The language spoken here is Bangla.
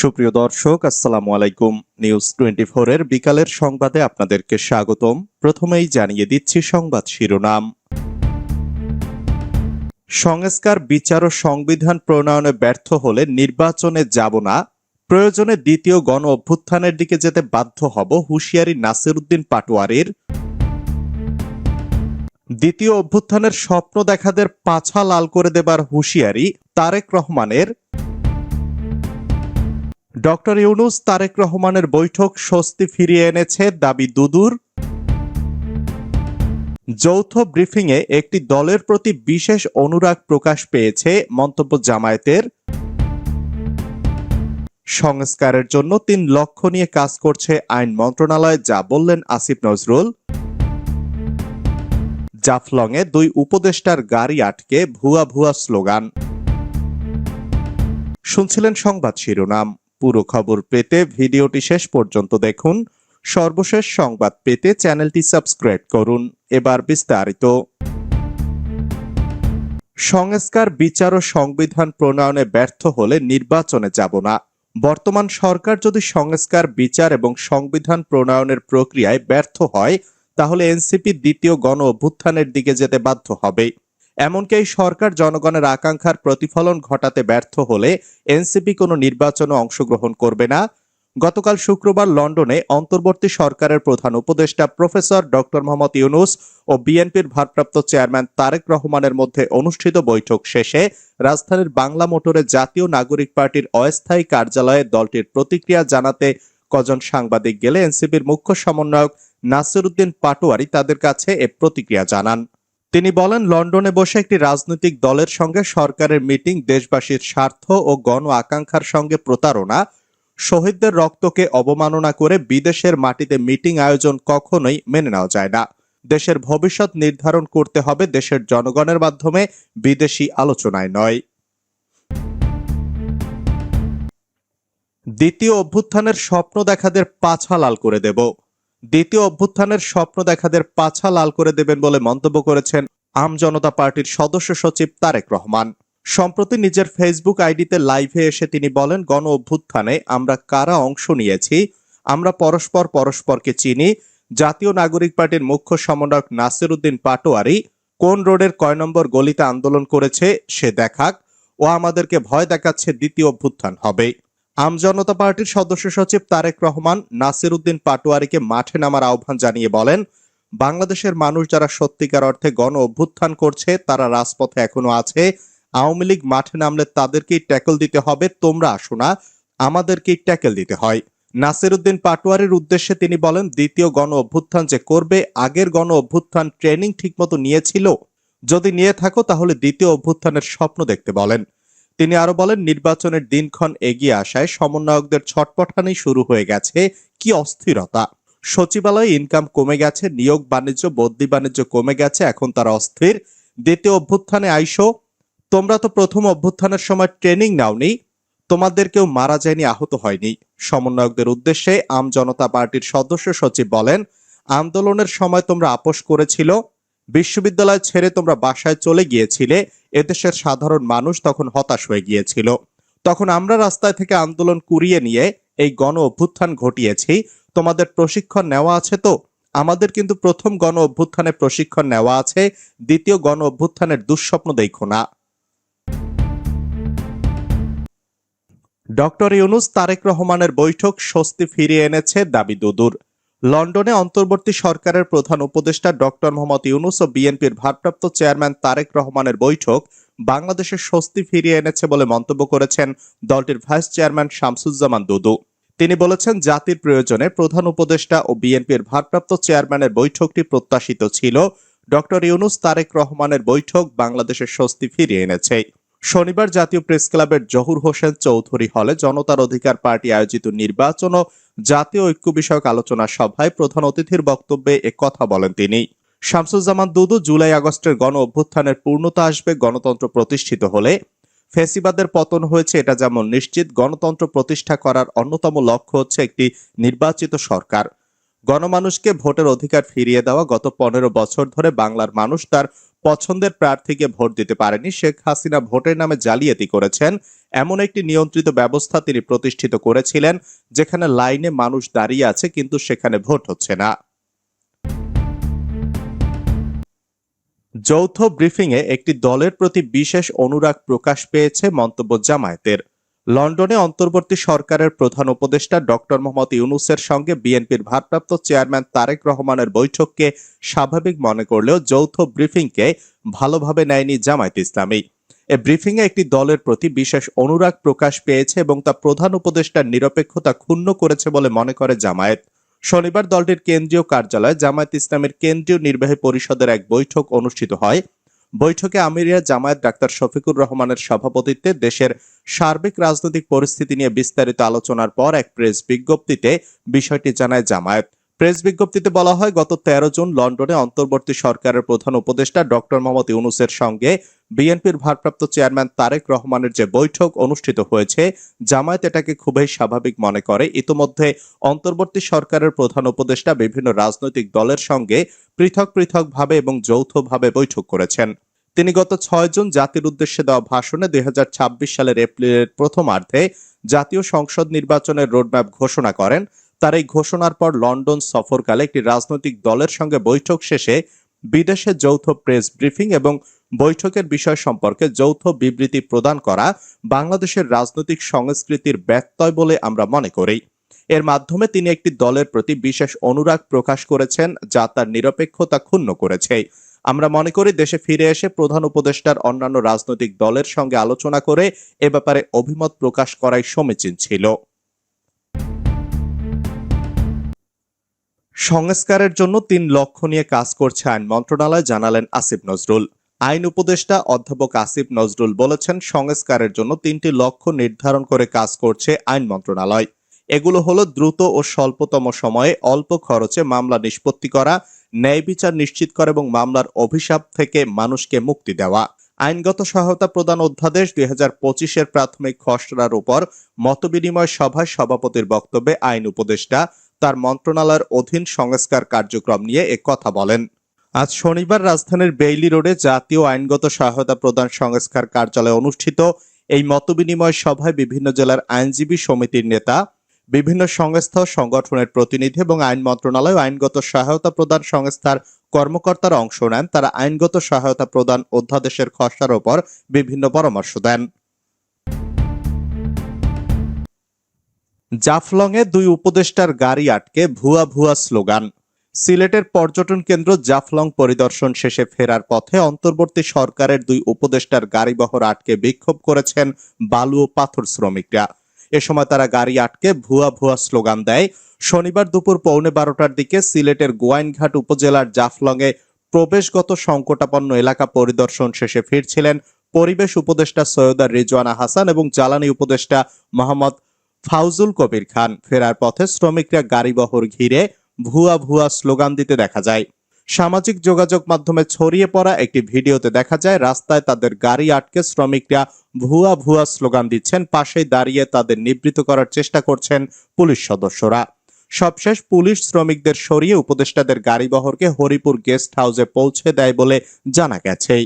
সুপ্রিয় দর্শক, আসসালামু আলাইকুম। নিউজ টোয়েন্টি এর বিকালের সংবাদে আপনাদেরকে স্বাগতম। প্রথমেই জানিয়ে দিচ্ছি সংবাদ শিরোনাম। সংস্কার, বিচার ও সংবিধান প্রণয়নে ব্যর্থ হলে নির্বাচনে যাব না। প্রয়োজনে দ্বিতীয় গণ অভ্যুত্থানের দিকে যেতে বাধ্য হব হুঁশিয়ারি নাসিরুদ্দিন পাটোয়ারির। দ্বিতীয় অভ্যুত্থানের স্বপ্ন দেখাদের পাছা লাল করে দেবার হুঁশিয়ারি তারেক রহমানের। ডক্টর ইউনুস তারেক রহমানের বৈঠক স্বস্তি ফিরিয়ে এনেছে দাবি দুদুর। যৌথ ব্রিফিংয়ে একটি দলের প্রতি বিশেষ অনুরাগ প্রকাশ পেয়েছে মন্তব্য জামায়াতের। সংস্কারের জন্য তিন লক্ষ্য নিয়ে কাজ করছে আইন মন্ত্রণালয়, যা বললেন আসিফ নজরুল। জাফলংয়ে দুই উপদেষ্টার গাড়ি আটকে ভুয়া ভুয়া স্লোগান। শুনছিলেন সংবাদ শিরোনাম। পুরো খবর পেতে ভিডিওটি শেষ পর্যন্ত দেখুন। সর্বশেষ সংবাদ পেতে চ্যানেলটি সাবস্ক্রাইব করুন। এবার বিস্তারিত। সংস্কার, বিচার ও সংবিধান প্রণয়নে ব্যর্থ হলে নির্বাচনে যাব না। বর্তমান সরকার যদি সংস্কার, বিচার এবং সংবিধান প্রণয়নের প্রক্রিয়ায় ব্যর্থ হয়, তাহলে এনসিপি দ্বিতীয় গণ অভ্যুত্থানের দিকে যেতে বাধ্য হবে। এমনকি সরকার জনগণের আকাঙ্ক্ষার প্রতিফলন ঘটাতে ব্যর্থ হলে এনসিপি কোনো নির্বাচনে অংশগ্রহণ করবে না। গতকাল শুক্রবার লন্ডনে অন্তর্বর্তী সরকারের প্রধান উপদেষ্টা প্রফেসর ডক্টর মোহাম্মদ ইউনুস ও বিএনপির ভারপ্রাপ্ত চেয়ারম্যান তারেক রহমানের মধ্যে অনুষ্ঠিত বৈঠক শেষে রাজধানীর বাংলা মোটরে জাতীয় নাগরিক পার্টির অস্থায়ী কার্যালয়ে দলটির প্রতিক্রিয়া জানাতে কজন সাংবাদিক গেলে এনসিপির মুখ্য সমন্বয়ক নাসিরুদ্দিন পাটোয়ারি তাদের কাছে এ প্রতিক্রিয়া জানান। তিনি বলেন, লন্ডনে বসে একটি রাজনৈতিক দলের সঙ্গে সরকারের মিটিং, দেশবাসীর স্বার্থ ও গণ আকাঙ্ক্ষার সঙ্গে প্রতারণা, শহীদদের রক্তকে অবমাননা করে বিদেশের মাটিতে মিটিং আয়োজন কখনোই মেনে নেওয়া যায় না। দেশের ভবিষ্যৎ নির্ধারণ করতে হবে দেশের জনগণের মাধ্যমে, বিদেশি আলোচনায় নয়। দ্বিতীয় অভ্যুত্থানের স্বপ্ন দেখাদের পাছা লাল করে দেব। দ্বিতীয় অভ্যুত্থানের স্বপ্ন দেখাদের পাছা লাল করে দেবেন বলে মন্তব্য করেছেন আম জনতা পার্টির সদস্য সচিব তারেক রহমান। সম্প্রতি নিজের ফেসবুক আইডিতে লাইভে এসে তিনি বলেন, গণ অভ্যুত্থানে আমরা কারা অংশ নিয়েছি? আমরা পরস্পর পরস্পরকে চিনি। জাতীয় নাগরিক পার্টির মুখ্য সমন্বয়ক নাসির উদ্দিন পাটোয়ারি কোন রোডের কয় নম্বর গলিতে আন্দোলন করেছে সে দেখাক। ও আমাদেরকে ভয় দেখাচ্ছে দ্বিতীয় অভ্যুত্থান হবে। আম জনতা পার্টির সদস্য সচিব তারেক রহমান নাসির উদ্দিন পাটোয়ারিকে মাঠে নামার আহ্বান জানিয়ে বলেন, বাংলাদেশের মানুষ যারা সত্যিকার অর্থে গণ অভ্যুত্থান করছে, তারা রাজপথে এখনও আছে। আওয়ামী লীগ মাঠে নামলে তাদেরকেই ট্যাকল দিতে হবে, তোমরা আসো না, আমাদেরকেই ট্যাকল দিতে হয়। নাসির উদ্দিন পাটোয়ারির উদ্দেশ্যে তিনি বলেন, দ্বিতীয় গণ অভ্যুত্থান যে করবে, আগের গণ অভ্যুত্থান ট্রেনিং ঠিকমতো নিয়েছিল। যদি নিয়ে থাকো, তাহলে দ্বিতীয় অভ্যুত্থানের স্বপ্ন দেখতে বলেন। তিনি আরও বলেন, নির্বাচনের দিনক্ষণ এগিয়ে আসায় সমন্বয়কদের ছটপটানি শুরু হয়ে গেছে। কি অস্থিরতা। সচিবালয়ে ইনকাম কমে গেছে, নিয়োগ বাণিজ্য, বদলি বাণিজ্য কমে গেছে, এখন তারা অস্থির। দ্বিতীয় অভ্যুত্থানে আইসো, তোমরা তো প্রথম অভ্যুত্থানের সময় ট্রেনিং নাওনি, তোমাদের কেউ মারা যায়নি, আহত হয়নি। সমন্বয়কদের উদ্দেশ্যে আম জনতা পার্টির সদস্য সচিব বলেন, আন্দোলনের সময় তোমরা আপোষ করেছিল বিশ্ববিদ্যালয় ছেড়ে তোমরা বাসায় চলে গিয়েছিলে, এদেশের সাধারণ মানুষ তখন হতাশ হয়ে গিয়েছিল। তখন আমরা রাস্তায় থেকে আন্দোলন কুড়িয়ে নিয়ে এই গণ অভ্যুত্থান ঘটিয়েছি। তোমাদের প্রশিক্ষণ নেওয়া আছে তো? আমাদের কিন্তু প্রথম গণ অভ্যুত্থানে প্রশিক্ষণ নেওয়া আছে, দ্বিতীয় গণ অভ্যুত্থানের দুঃস্বপ্ন দেখো না। ডক্টর ইউনুস তারেক রহমানের বৈঠক স্বস্তি ফিরিয়ে এনেছে দাবি দুদুর। লন্ডনে অন্তর্বর্তী সরকারের প্রধান উপদেষ্টা ডক্টর মোহাম্মদ ইউনুস ও বিএনপির ভারপ্রাপ্ত চেয়ারম্যান তারেক রহমানের বৈঠক বাংলাদেশের স্বস্তি ফিরিয়ে এনেছে বলে মন্তব্য করেছেন দলটির ভাইস চেয়ারম্যান শামসুজ্জামান দুদু। তিনি বলেছেন, জাতির প্রয়োজনে প্রধান উপদেষ্টা ও বিএনপির ভারপ্রাপ্ত চেয়ারম্যানের বৈঠকটি প্রত্যাশিত ছিল। ডক্টর ইউনুস তারেক রহমানের বৈঠক বাংলাদেশের স্বস্তি ফিরিয়ে এনেছে। শনিবার জাতীয় প্রেস ক্লাবের জহুর হোসেন চৌধুরী হলে জনতার অধিকার পার্টি আয়োজিত নির্বাচন ও জাতীয় ঐক্য বিষয়ক আলোচনা সভায় প্রধান অতিথির বক্তব্যে কথা বলেন তিনি। শামসুজ্জামান দুদু জুলাই আগস্টের গণ অভ্যুত্থানের পূর্ণতা আসবে গণতন্ত্র প্রতিষ্ঠিত হলে। ফেসিবাদের পতন হয়েছে এটা যেমন নিশ্চিত, গণতন্ত্র প্রতিষ্ঠা করার অন্যতম লক্ষ্য হচ্ছে একটি নির্বাচিত সরকার। গণমানুষকে ভোটের অধিকার ফিরিয়ে দেওয়া গত পনেরো বছর ধরে বাংলার মানুষ তার পছন্দের প্রার্থীকে ভোট দিতে পারেনি। শেখ হাসিনা ভোটের নামে জালিয়াতি করেছেন। এমন একটি নিয়ন্ত্রিত ব্যবস্থা তিনি প্রতিষ্ঠিত করেছিলেন, যেখানে লাইনে মানুষ দাঁড়িয়ে আছে, কিন্তু সেখানে ভোট হচ্ছে না। যৌথ ব্রিফিংয়ে একটি দলের প্রতি বিশেষ অনুরাগ প্রকাশ পেয়েছে মন্তব্য জামায়াতের। লন্ডনে অন্তর্বর্তী সরকারের প্রধান উপদেষ্টা ডক্টর মোহাম্মদ ইউনুসের সঙ্গে বিএনপির ভারপ্রাপ্ত চেয়ারম্যান তারেক রহমানের বৈঠককে স্বাভাবিক মনে করলেও যৌথ ব্রিফিংকে ভালোভাবে নেয়নি জামায়াত ইসলামী। এ ব্রিফিংয়ে একটি দলের প্রতি বিশেষ অনুরাগ প্রকাশ পেয়েছে এবং তা প্রধান উপদেষ্টার নিরপেক্ষতা ক্ষুণ্ণ করেছে বলে মনে করে জামায়াত। শনিবার দলটির কেন্দ্রীয় কার্যালয়ে জামায়াত ইসলামের কেন্দ্রীয় নির্বাহী পরিষদের এক বৈঠক অনুষ্ঠিত হয়। বৈঠকে আমিরিয়া জামায়াত ডাক্তার শফিকুর রহমানের সভাপতিত্বে দেশের সার্বিক রাজনৈতিক পরিস্থিতি নিয়ে বিস্তারিত আলোচনার পর এক প্রেস বিজ্ঞপ্তিতে বিষয়টি জানায় জামায়াত। প্রেস বিজ্ঞপ্তিতে বলা হয়, গত তেরো জুন লন্ডনে অন্তর্বর্তী সরকারের প্রধান উপদেষ্টা ডক্টর মোহাম্মদ ইউনুসের সঙ্গে বিএনপির ভারপ্রাপ্ত চেয়ারম্যান তারেক রহমানের যে বৈঠক অনুষ্ঠিত হয়েছে, জামায়াত এটাকে খুবই স্বাভাবিক মনে করে। ইতোমধ্যে অন্তর্বর্তী সরকারের প্রধান উপদেষ্টা বিভিন্ন রাজনৈতিক দলের সঙ্গে পৃথক পৃথকভাবে এবং যৌথভাবে বৈঠক করেছেন। তিনি গত ছয় জুন জাতির উদ্দেশ্যে দেওয়া ভাষণে দুই হাজার ছাব্বিশ সালের এপ্রিলের প্রথমার্ধে জাতীয় সংসদ নির্বাচনের রোডম্যাপ ঘোষণা করেন। তার এই ঘোষণার পর লন্ডন সফরকালে একটি রাজনৈতিক দলের সঙ্গে বৈঠক শেষে বিদেশে যৌথ প্রেস ব্রিফিং এবং বৈঠকের বিষয় সম্পর্কে যৌথ বিবৃতি প্রদান করা বাংলাদেশের রাজনৈতিক সংস্কৃতির ব্যত্যয় বলে আমরা মনে করি। এর মাধ্যমে তিনি একটি দলের প্রতি বিশেষ অনুরাগ প্রকাশ করেছেন, যা তার নিরপেক্ষতা ক্ষুণ্ণ করেছে। আমরা মনে করি দেশে ফিরে এসে প্রধান উপদেষ্টার অন্যান্য রাজনৈতিক দলের সঙ্গে আলোচনা করে এ ব্যাপারে অভিমত প্রকাশ করাই সমীচীন ছিল। সংস্কারের জন্য তিন লক্ষ্য নিয়ে কাজ করছে আইন মন্ত্রণালয়, জানালেন আসিফ নজরুল। আইন উপদেষ্টা অধ্যাপক আসিফ নজরুল বলেছেন, সংস্কারের জন্য তিনটি লক্ষ্য নির্ধারণ করে কাজ করছে আইন মন্ত্রণালয়। এগুলো হলো দ্রুত ও স্বল্পতম সময়ে অল্প খরচে মামলা নিষ্পত্তি করা, ন্যায় বিচার নিশ্চিত করা এবং মামলার অভিশাপ থেকে মানুষকে মুক্তি দেওয়া। আইনগত সহায়তা প্রদান অধ্যাদেশ দুই হাজার পঁচিশের প্রাথমিক খসড়ার উপর মতবিনিময় সভায় সভাপতির বক্তব্যে আইন উপদেষ্টা তার মন্ত্রণালয়ের অধীন সংস্কার কার্যক্রম নিয়ে এ কথা বলেন। আজ শনিবার রাজধানীর বেইলি রোডে জাতীয় আইনগত সহায়তা প্রদান সংস্কার কার্যালয়ে অনুষ্ঠিত এই মতবিনিময় সভায় বিভিন্ন জেলার আইনজীবী সমিতির নেতা, বিভিন্ন সংস্থা, সংগঠনের প্রতিনিধি এবং আইন মন্ত্রণালয় আইনগত সহায়তা প্রদান সংস্থার কর্মকর্তারা অংশ নেন। তারা আইনগত সহায়তা প্রদান অধ্যাদেশের খসড়ার ওপর বিভিন্ন পরামর্শ দেন। জাফলংয়ে দুই উপদেষ্টার গাড়ি আটকে ভুয়া ভুয়া স্লোগান। সিলেটের পর্যটন কেন্দ্র জাফলং পরিদর্শন শেষে ফেরার পথে অন্তর্বর্তী সরকারের দুই উপদেষ্টার গাড়িবহর আটকে বিক্ষোভ করেছেন বালু ও পাথর শ্রমিকরা। এ সময় তারা গাড়ি আটকে ভুয়া ভুয়া স্লোগান দেয়। শনিবার দুপুর পৌনে বারোটার দিকে সিলেটের গোয়াইনঘাট উপজেলার জাফলংয়ে প্রবেশগত সংকটাপন্ন এলাকা পরিদর্শন শেষে ফিরছিলেন পরিবেশ উপদেষ্টা সৈয়দা রিজওয়ানা হাসান এবং জ্বালানি উপদেষ্টা মোহাম্মদ ফাউজুল কবির খান। ফেরার পথে শ্রমিকরা গাড়িবহর ঘিরে ভুয়া ভুয়া স্লোগান দিতে দেখা যায়। সামাজিক যোগাযোগ মাধ্যমে ছড়িয়ে পড়া একটি ভিডিওতে দেখা যায়, রাস্তায় তাদের গাড়ি আটকে শ্রমিকরা ভুয়া ভুয়া স্লোগান দিচ্ছেন, পাশেই দাঁড়িয়ে তাদের নিবৃত করার চেষ্টা করছেন পুলিশ সদস্যরা। সবশেষ পুলিশ শ্রমিকদের সরিয়ে উপদেষ্টাদের গাড়িবহরকে হরিপুর গেস্ট হাউসে পৌঁছে দেয় বলে জানা গেছে।